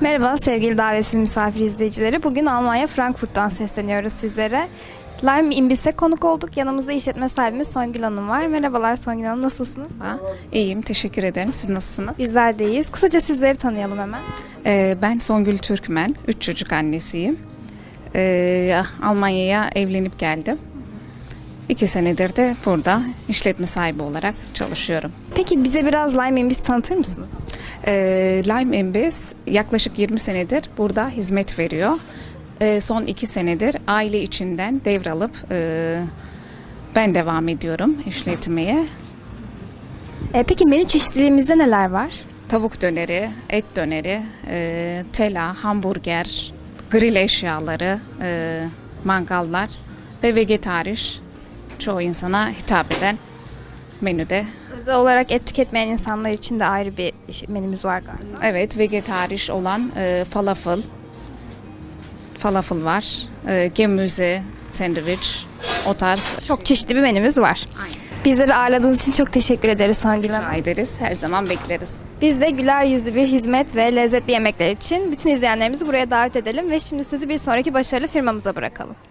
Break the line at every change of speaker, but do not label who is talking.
Merhaba sevgili davetsiz misafir izleyicileri. Bugün Almanya Frankfurt'tan sesleniyoruz sizlere. Lime Imbis'e konuk olduk. Yanımızda işletme sahibimiz Songül Hanım var. Merhabalar Songül Hanım, nasılsınız?
Ha, İyiyim, teşekkür ederim. Siz nasılsınız?
Bizler de iyiyiz. Kısaca sizleri tanıyalım hemen.
Ee, ben Songül Türkmen, üç çocuk annesiyim. Ee, Almanya'ya evlenip geldim. İki senedir de burada işletme sahibi olarak çalışıyorum.
Peki bize biraz Lime Imbis tanıtır mısınız?
Ee, Lime Embes yaklaşık 20 senedir burada hizmet veriyor. Ee, son iki senedir aile içinden devralıp e, ben devam ediyorum işletmeye.
E, peki menü çeşitliliğimizde neler var?
Tavuk döneri, et döneri, e, tela, hamburger, grill eşyaları, e, mangallar ve vegetariş çoğu insana hitap eden menüde.
Özel olarak et tüketmeyen insanlar için de ayrı bir menümüz var galiba.
Evet vegetariş olan e, falafel, falafel var, e, gemüse, sandviç, o tarz
Çok çeşitli bir menümüz var. Bizleri ağırladığınız için çok teşekkür ederiz Songül Hanım.
rica ederiz. Her zaman bekleriz.
Biz de güler yüzlü bir hizmet ve lezzetli yemekler için bütün izleyenlerimizi buraya davet edelim ve şimdi sözü bir sonraki başarılı firmamıza bırakalım.